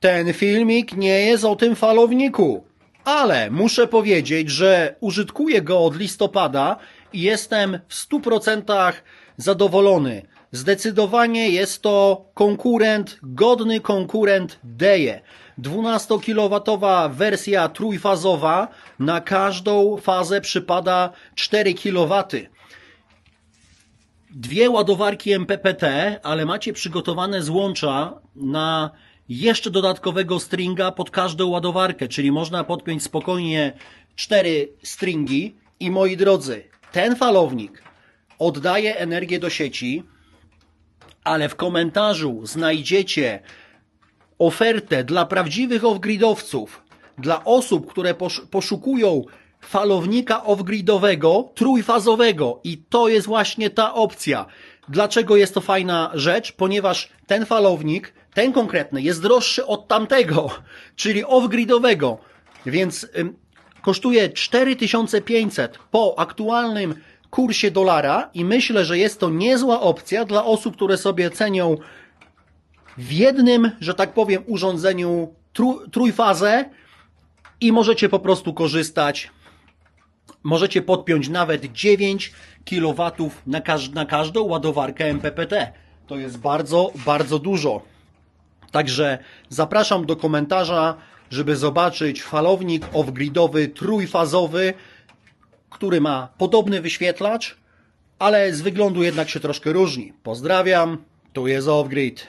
Ten filmik nie jest o tym falowniku, ale muszę powiedzieć, że użytkuję go od listopada i jestem w 100% zadowolony. Zdecydowanie jest to konkurent, godny konkurent Deje. 12 kW wersja trójfazowa, na każdą fazę przypada 4 kW. Dwie ładowarki MPPT, ale macie przygotowane złącza na jeszcze dodatkowego stringa pod każdą ładowarkę, czyli można podpiąć spokojnie cztery stringi i moi drodzy, ten falownik oddaje energię do sieci, ale w komentarzu znajdziecie ofertę dla prawdziwych off-gridowców, dla osób, które posz- poszukują falownika off-gridowego, trójfazowego i to jest właśnie ta opcja. Dlaczego jest to fajna rzecz? Ponieważ ten falownik, ten konkretny, jest droższy od tamtego, czyli off-gridowego, więc ym, kosztuje 4500 po aktualnym kursie dolara i myślę, że jest to niezła opcja dla osób, które sobie cenią w jednym, że tak powiem, urządzeniu trój, trójfazę i możecie po prostu korzystać. Możecie podpiąć nawet 9 kW na, każ- na każdą ładowarkę MPPT. To jest bardzo, bardzo dużo. Także zapraszam do komentarza, żeby zobaczyć falownik off-gridowy trójfazowy, który ma podobny wyświetlacz, ale z wyglądu jednak się troszkę różni. Pozdrawiam, tu jest off-grid.